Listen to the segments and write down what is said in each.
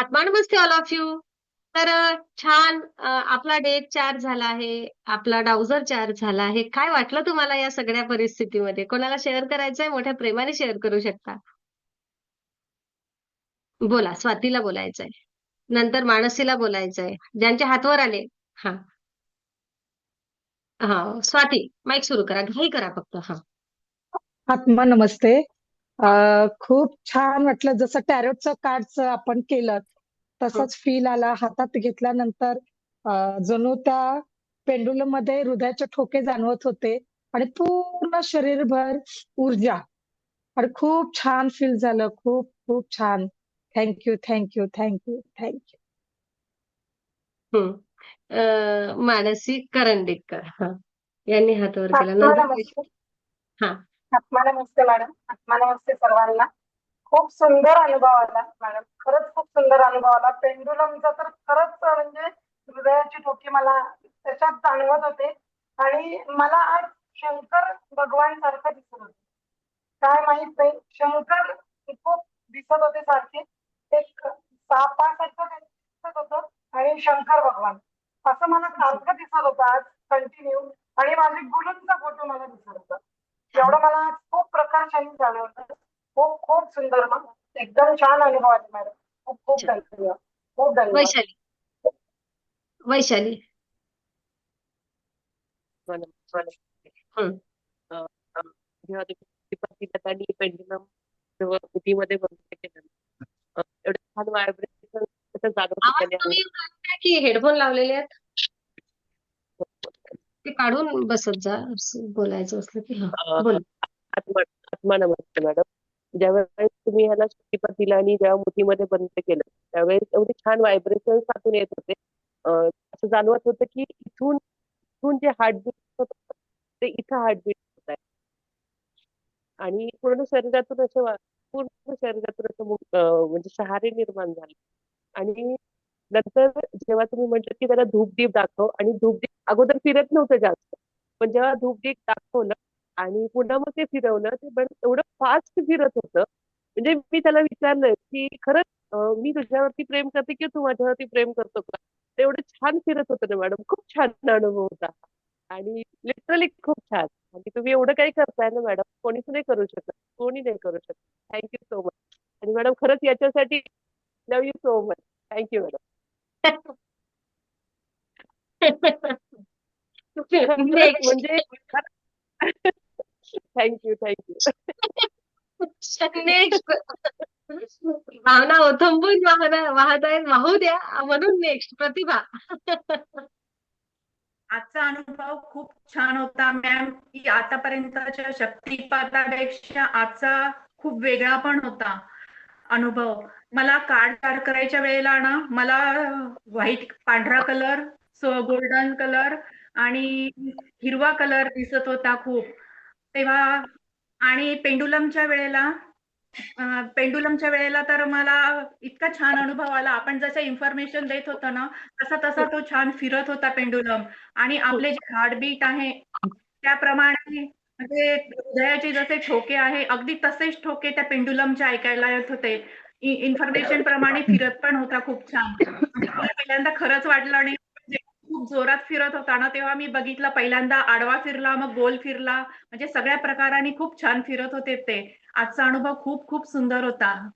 आत्मा नमस्ते all of you तर छान आपला डे चार झाला आहे आपला डाउजर चार झाला आहे. काय वाटलं तुम्हाला या सगळ्या परिस्थितीमध्ये? कोणाला शेअर करायचंय? मोठ्या प्रेमाने शेअर करू शकता. बोला स्वातीला बोलायचंय. नंतर मानसीला बोलायचंय. ज्यांचे हातवर आले. हा. हा स्वाती माईक सुरू करा. घाई करा फक्त. हा. आत्मा नमस्ते. अं, खूप छान वाटलं. जसं टॅरोटचं कार्डचं आपण केलं तसाच फील आला. हातात घेतल्यानंतर अं, जणू त्या पेंडुलममध्ये हृदयाचे ठोके जाणवत होते आणि पूर्ण शरीरभर ऊर्जा आणि खूप छान फील झालं. खूप खूप छान. थँक्यू थँक्यू थँक्यू थँक्यू हम्म अ, मानसी करंदीकर हा. यांनी हात वर केला नंतर हा. आत्मा नमस्ते मॅडम. आत्मा नमस्ते सर्वांना. खूप सुंदर अनुभव आला मॅडम. खरंच खूप सुंदर अनुभव आला. पेंडुलमचा तर खरंच म्हणजे हृदयाची ठोके मला त्याच्यात जाणवत होते. आणि मला आज शंकर भगवान सारखं दिसत होते. काय माहीत नाही. शंकर खूप दिसत होते सारखे. एक सापासारखं दिसत होतं आणि शंकर भगवान. असं मला सारखं दिसत होतं आज कंटिन्यू आणि माझे गुरुंचा फोटो मला दिसत होता. एवढं मला खूप प्रकर्षाने जाणवलं खूप खूप सुंदर ना एकदम छान अनुभव आहे मॅडम. खूप खूप. धन्यवाद. खूप धन्यवाद. वैशाली. वैशाली. हम्म. जेव्हा तुम्ही पतीला आणि पेंडुलम जेव्हा उटीमध्ये बंद केलं अ, एवढं छान व्हायब्रेशन हेडफोन लावलेले आहेत? ते काढून बसत जा बोलायचं असलं की हा बोल. आत्मा नमस्ते मॅडम. ज्यावेळेस तुम्ही ह्याला शक्तिपतीला आणि जेव्हा मुठीमध्ये बंद केलं त्यावेळेस एवढे छान व्हायब्रेशन आतून येत होते. असं जाणवत होतं की इथून इथून जे हार्टबीट होत ते इथं हार्टबीट होत आहे. आणि पूर्ण शरीरातून असं पूर्ण शरीरातून असं म्हणजे शहारे निर्माण झाले. आणि नंतर जेव्हा तुम्ही म्हटलं की त्याला धूपदीप दाखव आणि धूपदीप अगोदर फिरत नव्हतं जास्त. पण जेव्हा धूपदीप दाखवलं आणि पुन्हा मग ते फिरवलं ते पण एवढं फास्ट फिरत होतं. म्हणजे मी त्याला विचारलं की खरंच मी तुझ्यावरती प्रेम करते की तू माझ्यावरती प्रेम करतो का? ते एवढं छान फिरत होतं ना मॅडम. खूप छान अनुभव होता. आणि लिटरली खूप छान. आणि तुम्ही एवढं काही करताय ना मॅडम कोणीच नाही करू शकत. कोणी नाही करू शकत. थँक्यू सो मच आणि मॅडम खरंच याच्यासाठी love you so much thank you madam. Next म्हणजे thank you thank you next भावना ओथंबून वाहना वाहत आहेत वाहू द्या म्हणून नेक्स्ट प्रतिभा. आजचा अनुभव खूप छान होता मॅम की आतापर्यंतच्या शक्तिपातापेक्षा आजचा खूप वेगळा पण होता. अनुभव. मला कार्ड तयार करायच्या वेळेला ना मला व्हाईट पांढरा कलर सो गोल्डन कलर आणि हिरवा कलर दिसत होता खूप. तेव्हा आणि पेंडुलमच्या वेळेला पेंडुलमच्या वेळेला तर मला इतका छान अनुभव आला. आपण जसं इन्फॉर्मेशन देत होतो ना तसा तसा तो छान फिरत होता पेंडुलम. आणि आपले जे हार्टबीट आहे त्याप्रमाणे म्हणजे हृदयाचे जसे ठोके आहे अगदी तसेच ठोके त्या पेंडुलमचे ऐकायला येत होते. इन्फॉर्मेशन प्रमाणे फिरत पण होता खूप छान. पहिल्यांदा खरंच वाटलं आणि म्हणजे खूप जोरात फिरत होता ना तेव्हा मी बघितलं पहिल्यांदा आडवा फिरला मग गोल फिरला म्हणजे सगळ्या प्रकाराने खूप छान फिरत होते ते. आजचा अनुभव खूप खूप सुंदर होता.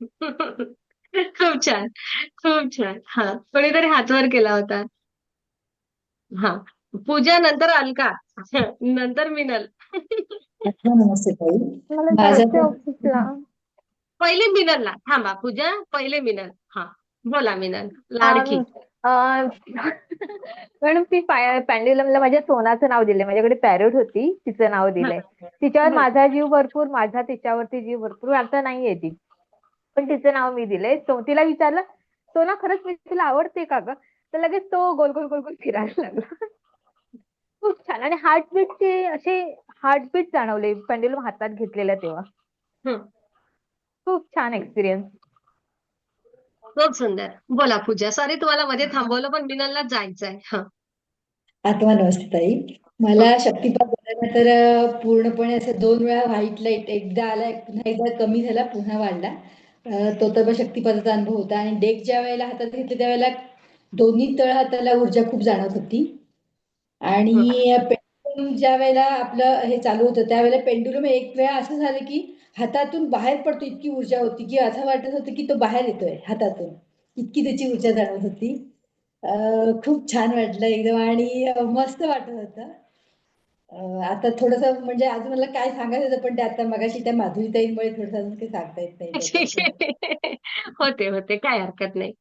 खूप छान खूप छान. हा कोणीतरी हातवर केला होता. हा. पूजा नंतर अलका. नंतर मिनल. नमस्ते पण- ऑफिसला. पहिले मिनलला. थांबा पूजा. पहिले मिनल. हा बोला मिनल. लाडकी. मॅडम ती पॅन्ड्युलमला माझ्या सोनाचं नाव दिलंय. माझ्याकडे पॅरोट होती तिचं नाव दिलंय. तिच्यावर. माझा जीव भरपूर माझा तिच्यावरती जीव भरपूर. आता नाहीये ती. पण तिचं नाव मी दिलंय. सो तिला विचारलं सोना खरंच मी तुला आवडते का ग? तर लगेच तो गोल गोल गोल गोल फिरायला लागला. खूप छान. आणि हार्टबीटचे असे हार्टबीट जाणवले पेंड्युलम हातात घेतलेला तेव्हा. हं. खूप छान एक्सपिरियन्स खूप सुंदर. बोला पूजा. सॉरी तुम्हाला मध्ये थांबवलं पण मिनलला जायचंय. हा. आत्मा नमस्ते ताई. मला शक्तिपात झाल्यानंतर अं, पूर्णपणे असं दोन वेळा व्हाईट लाइट एकदा आला पुन्हा एकदा कमी झाला पुन्हा वाढला. अं, तो तर शक्तिपदाचा अनुभव होता. आणि डेक ज्या वेळेला हातात घेतले त्यावेळेला दोन्ही तळ हाताला ऊर्जा खूप जाणवत होती. आणि पेंडुलम ज्या वेळेला आपलं हे चालू होतं त्यावेळेला पेंडुलम एक वेळा असं झालं की हातातून बाहेर पडतो इतकी ऊर्जा होती की असं वाटत होतं की तो बाहेर येतोय हातातून. इतकी त्याची ऊर्जा जाणवत होती. खूप छान वाटलं एकदम आणि मस्त वाटत होतं. आता थोडस म्हणजे अजून मला काय सांगायचं होतं पण ते आता मगाशी त्या माधुरीताईंमुळे थोडस अजून काही सांगता येत नाही. होते होते. काय हरकत नाही.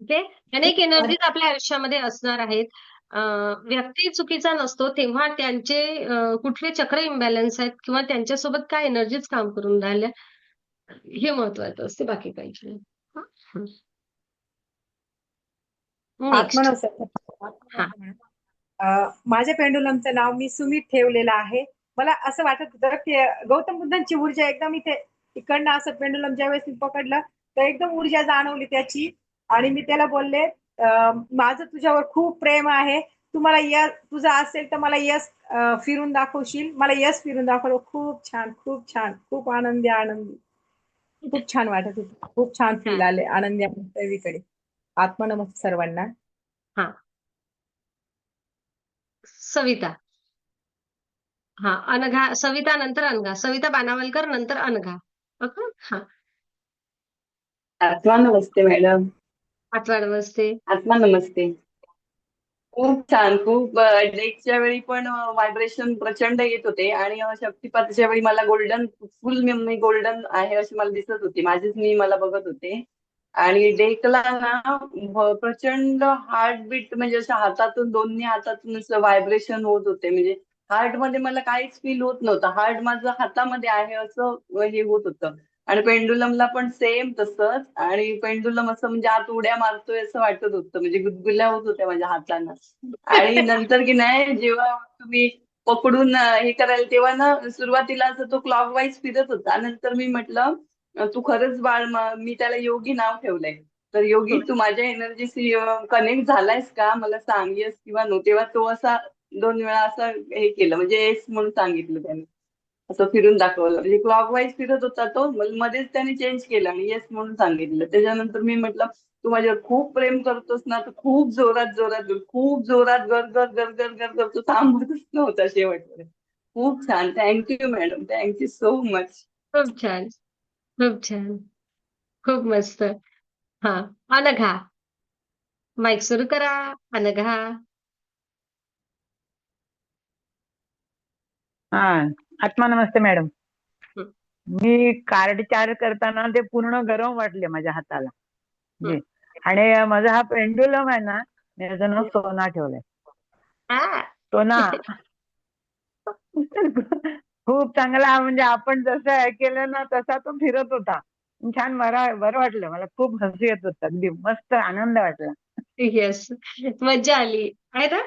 ओके? अनेक एनर्जीज आपल्या आयुष्यामध्ये असणार आहेत. व्यक्ती चुकीचा नसतो तेव्हा त्यांचे कुठले चक्र इम्बॅलन्स आहेत किंवा त्यांच्यासोबत काय एनर्जीज काम करून राहिल्या हे महत्वाचं असते बाकी काही नाही. माझ्या पेंडुलमचं नाव मी सुमित ठेवलेलं आहे. मला असं वाटत होतं की गौतम बुद्धांची ऊर्जा एकदम इथे इकडनं असं पेंडुलम ज्यावेळेस मी पकडलं तर एकदम ऊर्जा जाणवली त्याची आणि मी त्याला बोलले माझं तुझ्यावर खूप प्रेम आहे. तू मला यस तुझं असेल तर मला यस फिरून दाखवशील. मला यस फिरून दाखवलं. खूप छान खूप छान. खूप आनंदी आनंदी. खूप छान वाटत होतं. खूप छान फील आले आनंदी आनंद सगळीकडे. आत्मनमस्ते सर्वांना. सविता. हा अनघा सविता नंतर अनघा. सविता बानावलकर नंतर अनघा. ओके? हा. आत्मा नमस्ते मॅडम. आत्मा नमस्ते आत्मा नमस्ते. खूप छान खूप डेटच्या वेळी पण व्हायब्रेशन प्रचंड येत होते आणि अ, वेळी मला गोल्डन फुल मी गोल्डन आहे अशी मला दिसत होती. माझीच मी मला बघत होते. आणि डेकला ना भ- प्रचंड हार्टबीट म्हणजे असं हातातून दोन्ही हातातून असं व्हायब्रेशन होत होते. म्हणजे हार्टमध्ये मला काहीच फील होत नव्हतं. हार्ट माझं हातामध्ये आहे असं हे होत होतं. आणि पेंडुलमला पण सेम तसंच. आणि पेंडुलम असं म्हणजे आत उड्या मारतोय असं वाटत होतं. म्हणजे गुदगुल्या होत होत्या माझ्या हातांना. आणि नंतर की नाही जेव्हा तुम्ही पकडून हे करायला तेव्हा ना सुरुवातीला असं तो क्लॉकवाईज फिरत होता. नंतर मी म्हटलं तू खरंच बाळ मी त्याला योगी नाव ठेवलंय. तर योगी तू माझ्या एनर्जीशी कनेक्ट झालायस का? मला सांग येस किंवा नो तेव्हा तो असा दोन वेळा असं हे केलं. म्हणजे येस म्हणून सांगितलं त्याने. असं फिरून दाखवलं. म्हणजे क्लॉकवाईज फिरत होता तो मध्येच त्याने चेंज केला आणि येस म्हणून सांगितलं. त्याच्यानंतर मी म्हटलं तू माझ्यावर खूप प्रेम करतोस ना तर खूप जोरात जोरात. खूप जोरात गर गर गर गर गर करतो थांबतच नव्हता शेवटपर्यंत. खूप छान. Thank you madam thank you so much खूप छान. खूप छान. खूप मस्त. हा. अनघा माईक सुरू करा. अनघा हा. आत्मा नमस्ते मॅडम. मी कार्ड चार्ज करताना ते पूर्ण गरम वाटले माझ्या हाताला. आणि माझा हा पेंडुलम आहे ना मी याचं नाव सोना ठेवलंय. हा. सोना. खूप चांगला म्हणजे आपण जसं केलं ना तसा तो फिरत होता. छान बरा बरं वाटलं मला खूप हसू येत होतं. अगदी मस्त आनंद वाटला. येस मज्जा आली. आहे ना?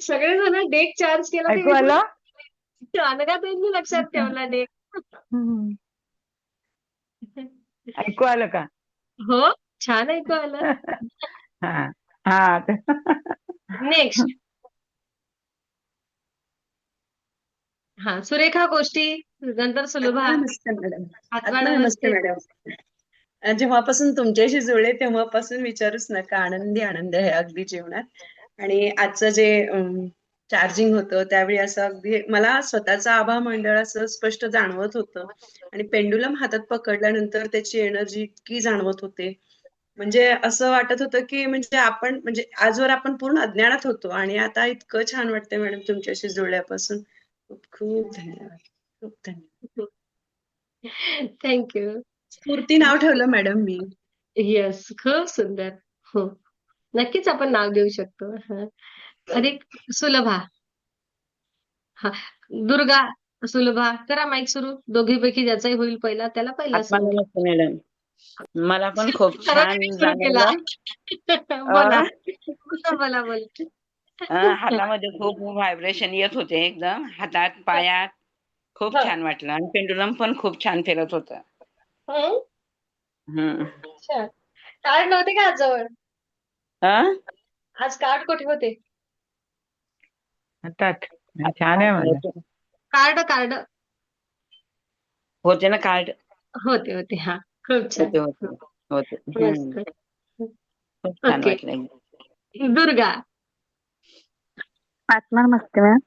सगळेजण डेक चार्ज केला ते ऐकू आलं अनघा त्यांनी लक्षात ठेवला हम्म. ऐकू आलं का? हो छान ऐकू आलं. हा हा. नेक्स्ट हा सुरेखा गोष्टी नंतर सुलभा. नमस्ते मॅडम. जेव्हापासून तुमच्याशी जुळले तेव्हापासून विचारूच नका. आनंदी आनंद आहे अगदी जीवनात. आणि आजचं जे चार्जिंग होतं. त्यावेळी असं अगदी मला स्वतःचं आभा मंडळ असं स्पष्ट जाणवत होतं. आणि पेंडुलम हातात पकडल्यानंतर त्याची एनर्जी इतकी जाणवत होते. म्हणजे असं वाटत होतं की म्हणजे आपण म्हणजे आजवर आपण पूर्ण अज्ञानात होतो आणि आता इतकं छान वाटतंय मॅडम तुमच्याशी जुळल्यापासून. खूप खूप धन्यवाद. खूप धन्यवाद. थँक्यू स्फूर्ती नाव ठेवलं मॅडम मी. येस खूप सुंदर. हो. नक्कीच आपण नाव देऊ शकतो. अधिक सुलभा. हा दुर्गा सुलभा करा माईक सुरू. दोघीपैकी ज्याचाही होईल पहिला त्याला पहिला मॅडम मला पण खूप छान सुरू केला. जाणवलं बोला. अं, बोला बोला. अं, हातामध्ये खूप व्हायब्रेशन येत होते एकदम. हातात पायात. खूप हा. छान वाटलं. आणि पेंडुलम पण खूप छान फिरत होतं. हं? अच्छा. कार्ड नव्हते का आज जवळ? आज कार्ड कुठे होते? हातात. छान आहे माझं. कार्ड कार्ड होते ना कार्ड होते होते. हा. खूप छान. होते होते. होते. हम्म. मस्त खूप छान ओके. वाटलं एकदम. दुर्गा. आत्मा नमस्ते मॅम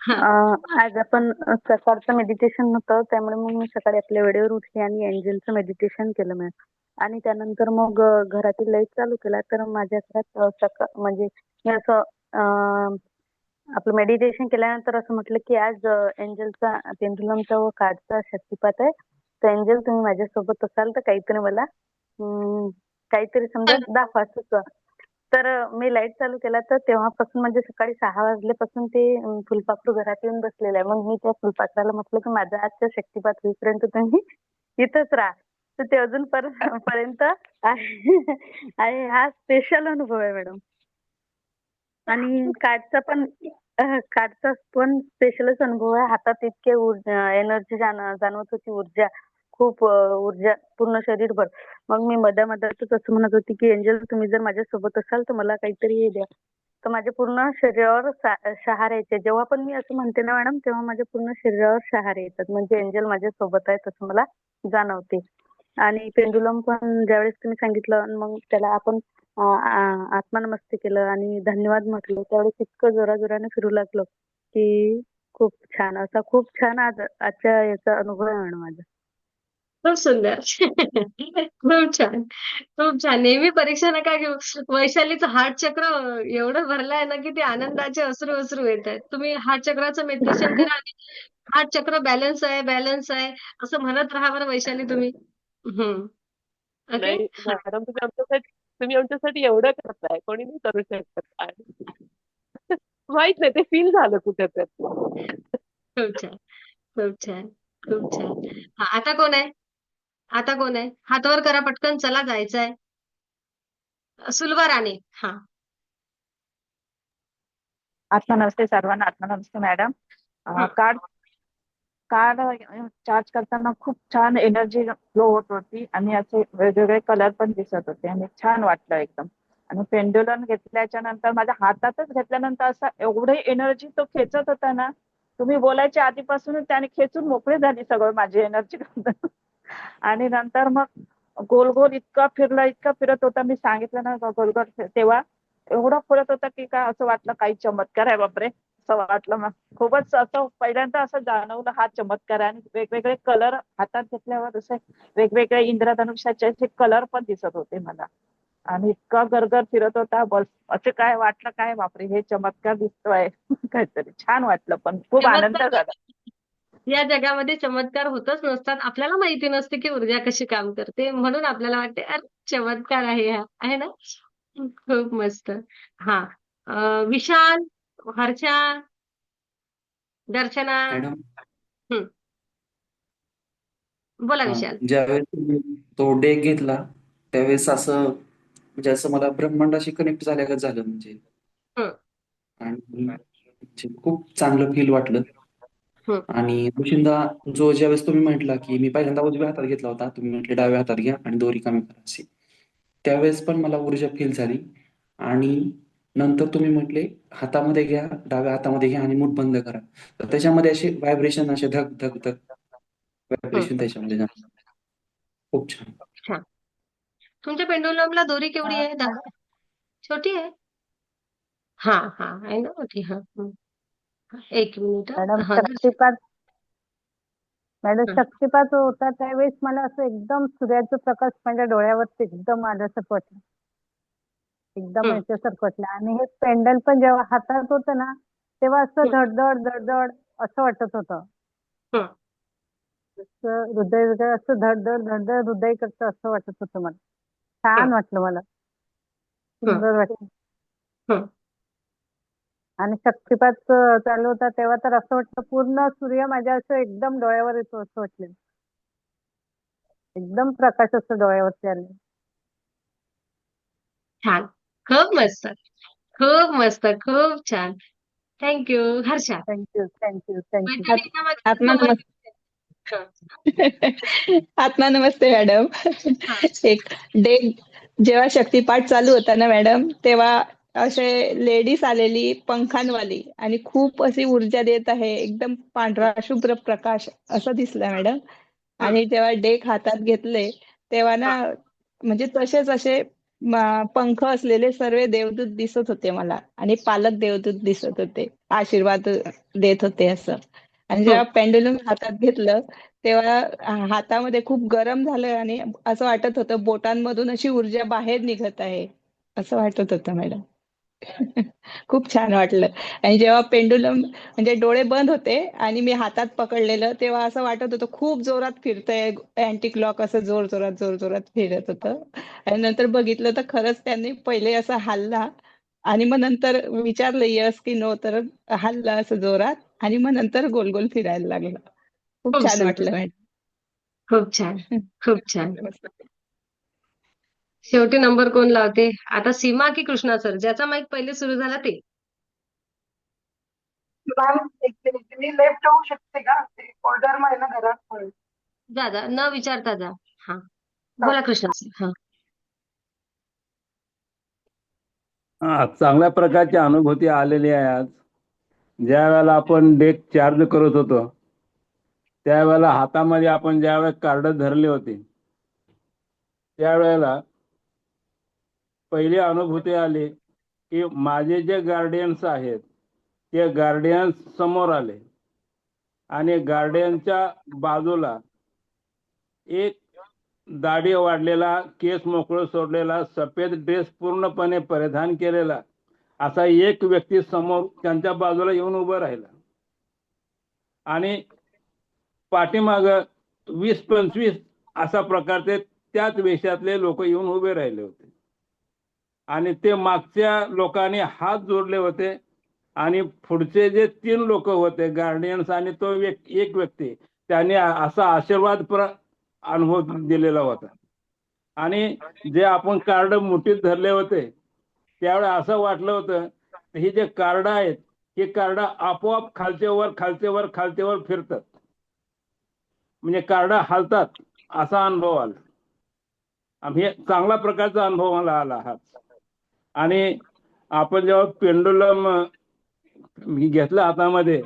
हा. अं, आज आपण अं, सकाळचं मेडिटेशन होतं. त्यामुळे मग मी सकाळी आपल्या वेळेवर उठली आणि एंजलचं मेडिटेशन केलं मॅम आणि त्यानंतर मग अं, घरातील लाइट चालू केला. तर माझ्या घरात अं, सकाळ म्हणजे मी असं अं, आपलं मेडिटेशन केल्यानंतर असं म्हटलं की आज एंजलचा पेंडुलमचा व कार्डचा शक्तिपात आहे. तर एंजल तुम्ही माझ्यासोबत असाल तर काहीतरी मला काहीतरी समजा दाखवा सुचवा तर मी लाइट चालू केला तर तेव्हापासून म्हणजे सकाळी सहा वाजल्यापासून ते फुलपाखरू घरात येऊन बसलेलं आहे. मग मी त्या फुलपाखराला म्हटलं की माझा आजचा शक्तिपात होईपर्यंत तुम्ही इथंच राहा. तर ते अजून पर- पर्यंत आहे. हा स्पेशल अनुभव आहे मॅडम. आणि कार्डचा पण कार्डचा पण स्पेशलच अनुभव आहे. हातात इतके एनर्जी जाणवत होती ऊर्जा. खूप ऊर्जा पूर्ण शरीरभर. मग मी मधा मधातच असं म्हणत होती की एंजल तुम्ही जर माझ्यासोबत असाल तर मला काहीतरी हे द्या. तर माझ्या पूर्ण शरीरावर शहार यायचे. जेव्हा पण मी असं म्हणते ना मॅडम तेव्हा माझ्या पूर्ण शरीरावर शहार येतात म्हणजे एंजल माझ्या सोबत आहे तसं मला जाणवते. आणि पेंडुलम पण ज्यावेळेस तुम्ही सांगितलं मग त्याला आपण अं, आ- आत्मनमस्ते केलं आणि धन्यवाद म्हटलं. त्यावेळेस इतकं जोराजोराने फिरू लागलो की खूप छान असा खूप छान आज आजच्या याचा अनुभव आहे मॅडम माझा. खूप सुंदर. खूप छान. खूप छान. नेहमी परीक्षा नका घेऊ. वैशालीचं हार्ट चक्र एवढं भरलंय ना की ते आनंदाचे अश्रू अश्रू येत आहेत. तुम्ही हार्ट चक्राचं मेडिटेशन करा आणि हार्ट चक्र बॅलन्स आहे बॅलन्स आहे असं म्हणत राहा बरं वैशाली तुम्ही. हम्म. ओके नाही मॅडम तुम्ही आमच्यासाठी तुम्ही आमच्यासाठी एवढं करताय कोणी नाही करू शकत. आणि माहीत नाही ते फील झालं कुठेतरी खूप छान खूप छान खूप छान. हा आता कोण आहे? आता कोण आहे? हात वर करा पटकन चला जायचंय. सुलभा राणे हा. आत्मा नमस्ते सर्वांना आत्मा नमस्ते मॅडम. हं. कार्ड कार्ड चार्ज करताना खूप छान एनर्जी फ्लो होत होती आणि असे वेगवेगळे कलर पण दिसत होते आणि छान वाटलं एकदम. आणि पेंड्युलम घेतल्याच्या नंतर माझ्या हातातच घेतल्यानंतर असं एवढी एनर्जी तो खेचत होता ना तुम्ही बोलायच्या आधीपासून त्याने खेचून मोकळी झाली सगळं माझी एनर्जी आणि नंतर मग गोल गोल इतका फिरला इतका फिरत होता. मी सांगितलं ना गोल गोल. तेव्हा एवढा फिरत होता की काय असं वाटलं काही चमत्कार आहे बापरे. असं वाटलं मग. खूपच असं पहिल्यांदा असं जाणवलं हा चमत्कार आहे. आणि वेगवेगळे कलर हातात घेतल्यावर असे वेगवेगळे इंद्रधनुष्याचे कलर पण दिसत होते मला. आणि इतका गरगर फिरत होता. बस असे काय वाटलं काय बापरे हे चमत्कार दिसतोय. काहीतरी छान वाटलं पण. खूप आनंद झाला. या जगामध्ये चमत्कार होतच नसतात. आपल्याला माहिती नसते की ऊर्जा कशी काम करते. म्हणून आपल्याला वाटते अरे चमत्कार आहे हा. आहे ना? खूप मस्त. हा. विशाल हर्षा दर्शना. मॅडम. बोला विशाल. ज्यावेळेस तुम्ही तो डेक घेतला त्यावेळेस असं म्हणजे असं मला ब्रह्मांडाशी कनेक्ट झाल्यागत झालं म्हणजे. आणि म्हणजे खूप चांगलं फील वाटलं. आणि दुसऱ्यांदा जो ज्यावेळेस तुम्ही म्हटला की मी पहिल्यांदा उजव्या हातात घेतला होता तुम्ही म्हटले डाव्या हातात घ्या आणि दोरी कमी करा त्यावेळेस पण मला ऊर्जा फील झाली. आणि नंतर तुम्ही म्हटले हातामध्ये घ्या डाव्या हातामध्ये घ्या आणि मूठ बंद करा. तर त्याच्यामध्ये असे व्हायब्रेशन असे धक धक धक व्हायब्रेशन त्याच्यामध्ये जाणवलं. खूप छान. छान. तुमच्या पेंडुलमला दोरी केवढी आहे? दाखवा छोटी आहे? हा हा आहे ना? मोठी हा. एक मिनिट. मॅडम हा शक्तिपात मॅडम. शक्तिपात होता त्यावेळेस मला असं एकदम सूर्याचा प्रकाश माझ्या डोळ्यावरती एकदम आल्यासारखं वाटलं एकदम. याच्यासारखं वाटलं आणि हे पेंडल पण जेव्हा हातात होतं ना तेव्हा असं. धडधड धडधड असं वाटत होतं. असं हृदय हृदय असं धडधड धडधड हृदय करतं असं वाटत होतं मला छान. वाटलं मला. सुंदर वाटलं. आणि शक्तिपात चालू होता तेव्हा तर असं वाटतं पूर्ण सूर्य माझ्या असं एकदम डोळ्यावर येतो असं वाटलं एकदम प्रकाश असं डोळ्यावरती आले छान खूप मस्त. खूप मस्त खूप छान. Thank you Harsha. Thank you thank you thank you आत्मा नमस्ते हा. आत्मा नमस्ते मॅडम. हा. एक डे जेव्हा शक्तिपाठ चालू होता ना मॅडम तेव्हा असे लेडीज आलेली पंखांवाली आणि खूप अशी ऊर्जा देत आहे एकदम पांढरा शुभ्र प्रकाश असं दिसलं मॅडम. आणि जेव्हा डेक हातात घेतले तेव्हा ना म्हणजे तसेच असे पंख असलेले सर्व देवदूत दिसत होते मला. आणि पालक देवदूत दिसत होते. आशीर्वाद देत होते असं. आणि जेव्हा पेंडुलम हातात घेतलं तेव्हा हातामध्ये खूप गरम झालं आणि असं वाटत होतं बोटांमधून अशी ऊर्जा बाहेर निघत आहे. असं वाटत होतं मॅडम. खूप छान वाटलं. आणि जेव्हा पेंडुलम म्हणजे डोळे बंद होते आणि मी हातात पकडलेलं तेव्हा असं वाटत होतं खूप जोरात फिरतंय अँटी क्लॉक असं जोर जोरात जोर जोरात फिरत होतं. आणि नंतर बघितलं तर खरंच त्यांनी पहिले असं हल्ला आणि मग नंतर विचारलं यस की नो तर हल्ला असं जोरात आणि मग नंतर गोल गोल फिरायला लागलं. खूप छान. वाटलं. खूप छान. खूप छान. शेवटी नंबर कोण लावते? आता सीमा की कृष्णा सर ज्याचा माईक पहिले सुरू झाला ते. मॅम एक मिनिट मी लेफ्ट होऊ शकते का? ऑर्डर घरात. जा जा. न विचारता जा. हा. बोला कृष्णा सर हा. हा, चांगल्या प्रकारची अनुभूती आलेली आहे आज. ज्या वेळेला आपण डेक चार्ज करत होतो त्यावेळेला हातामध्ये आपण ज्यावेळेला कार्ड धरले होते त्यावेळेला पहिले अनुभूती आली की माझे जे गार्डियन्स आहेत ते गार्डियन्स समोर आले. आणि गार्डियनच्या बाजूला एक दाढी वाढलेला केस मोकळं सोडलेला सफेद ड्रेस पूर्णपणे परिधान केलेला असा एक व्यक्ती समोर त्यांच्या बाजूला येऊन उभं राहिला. आणि पाठीमाग वीस पंचवीस अशा प्रकारचे त्याच वेशातले लोक येऊन उभे राहिले होते. आणि ते मागच्या लोकांनी हात जोडले होते. आणि पुढचे जे तीन लोक होते गार्डियन्स आणि तो व्यक- एक व्यक्ती त्यांनी असा आशीर्वाद प्र अनुभव दिलेला होता. आणि जे आपण कार्ड मुठीत धरले होते त्यावेळेस असं वाटलं होतं ही हे जे कार्ड आहेत हे कार्ड आपोआप खालचेवर खालचेवर खालचेवर फिरतात. म्हणजे कार्ड हालतात असा अनुभव आला. आम्ही चांगला प्रकारचा अनुभव मला आला हा. आणि आपण जेव्हा पेंडुलम घेतला हातामध्ये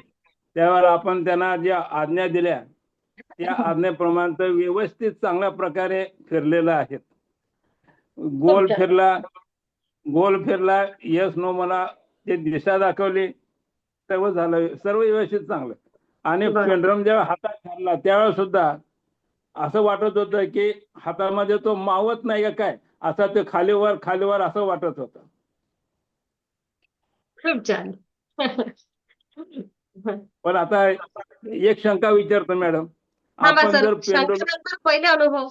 त्यावेळेला आपण त्यांना ज्या आज्ञा दिल्या त्या आज्ञेप्रमाणे तर व्यवस्थित चांगल्या प्रकारे फिरलेलं आहे गोल. फिरला गोल फिरला यस नो मला जे दिशा दाखवली सर्व झालं सर्व व्यवस्थित चांगलं आणि बरं. पेंड्रम जेव्हा हातात धरला त्यावेळेस सुद्धा असं वाटत होतं की हातामध्ये तो मावत नाही का काय असा ते खालीवर खालीवर असं वाटत होतं. खूप छान. पण आता एक शंका विचारतो मॅडम. आपण जर शंकानंतर पहिले अनुभव.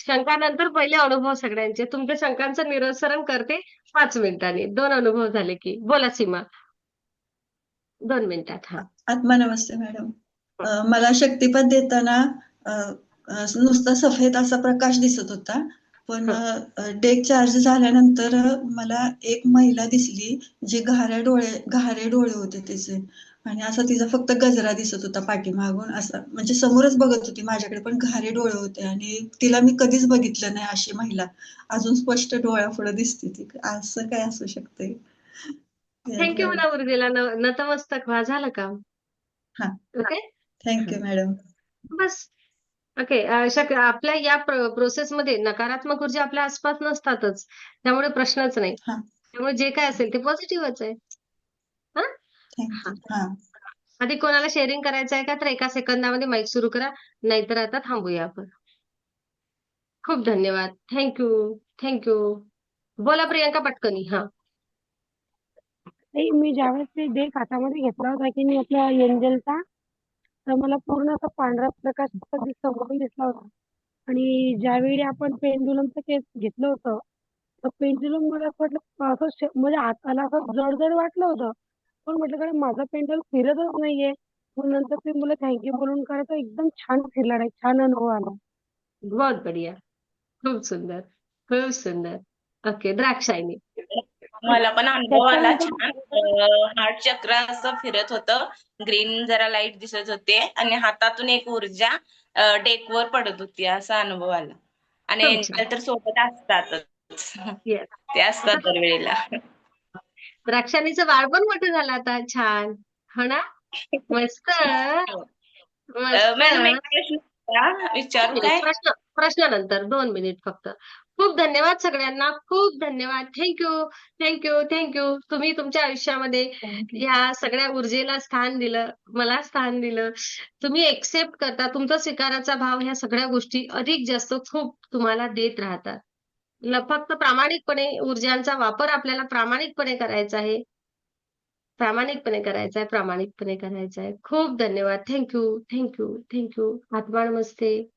शंकानंतर पहिले अनुभव सगळ्यांचे. तुमच्या शंकांचं निरसरण करते पाच मिनिटांनी. दोन अनुभव झाले की. बोला सीमा. दोन मिनिटात हा. आत्मा नमस्ते मॅडम मला शक्तिपथ देताना नुसता सफेद असा प्रकाश दिसत होता. पण डेक चार्ज झाल्यानंतर मला एक महिला दिसली जी घाऱ्या डोळे घारे डोळे होते तिचे. आणि असा तिचा फक्त गजरा दिसत होता पाठीमागून. असा म्हणजे समोरच बघत होती माझ्याकडे पण घारे डोळे होते. आणि तिला मी कधीच बघितलं नाही अशी महिला. अजून स्पष्ट डोळ्यापुढे दिसते ती. असं काय असू शकते थँक्यू म्हणा उर्मिला न नतमस्तक व्हा. झालं काम हा. ओके थँक्यू मॅडम बस. ओके अ, शक आपल्या या प्रोसेसमध्ये नकारात्मक ऊर्जा आपल्या आसपास नसतातच. त्यामुळे प्रश्नच नाही. हा. त्यामुळे जे काय असेल ते पॉझिटिव्हच आहे. हा? हा. आधी कोणाला शेअरिंग करायचं आहे का? तर एका सेकंदामध्ये माईक सुरू करा. नाहीतर आता थांबूया आपण. खूप धन्यवाद. थँक्यू थँक्यू बोला प्रियंका पटकनी. हा. नाही मी ज्यावेळेस ते डेक हातामध्ये घेतला होता की नाही आपल्या एंजलचा तर मला पूर्ण असा पांढरा प्रकाश असा समोरून दिसला होता. आणि ज्यावेळी आपण पेंडुलमचं केस घेतलं होतं तर पेंडुलम मला असं वाटलं असं म्हणजे हाताला असं जड जड वाटलं होतं. पण म्हटलं कारण माझा पेंडल फिरतच नाहीये. मग नंतर ते मला थँक्यू बोलून करायचं एकदम छान फिरला नाही छान अनुभव आला. बहुत बढिया. खूप सुंदर खूप सुंदर. ओके द्राक्षायनी. मला पण अनुभव आला छान. हार्ट चक्र असं फिरत होतं. ग्रीन जरा लाइट दिसत होते आणि हातातून एक ऊर्जा डेकवर पडत होती असा अनुभव आला. आणि. एंजल तर सोबत असतातच. ते असतात दरवेळेला. द्राक्षाणीचं बाळ पण मोठं झालं आता छान. हो ना? मस्त. मॅडम एक प्रश्न. विचारू काय? प्रश्न प्रश्नानंतर दोन मिनिट फक्त. खूप धन्यवाद सगळ्यांना. खूप धन्यवाद. थँक्यू थँक्यू थँक्यू तुम्ही तुमच्या आयुष्यामध्ये ह्या सगळ्या ऊर्जेला स्थान दिलं मला स्थान दिलं. तुम्ही एक्सेप्ट करता. तुमचा स्वीकाराचा भाव ह्या सगळ्या गोष्टी अधिक जास्त खूप तुम्हाला देत राहतात. ल- फक्त प्रामाणिकपणे ऊर्जांचा वापर आपल्याला प्रामाणिकपणे करायचा आहे. प्रामाणिकपणे करायचा आहे प्रामाणिकपणे करायचा आहे. खूप धन्यवाद. थँक्यू थँक्यू थँक्यू आत्मा नमस्ते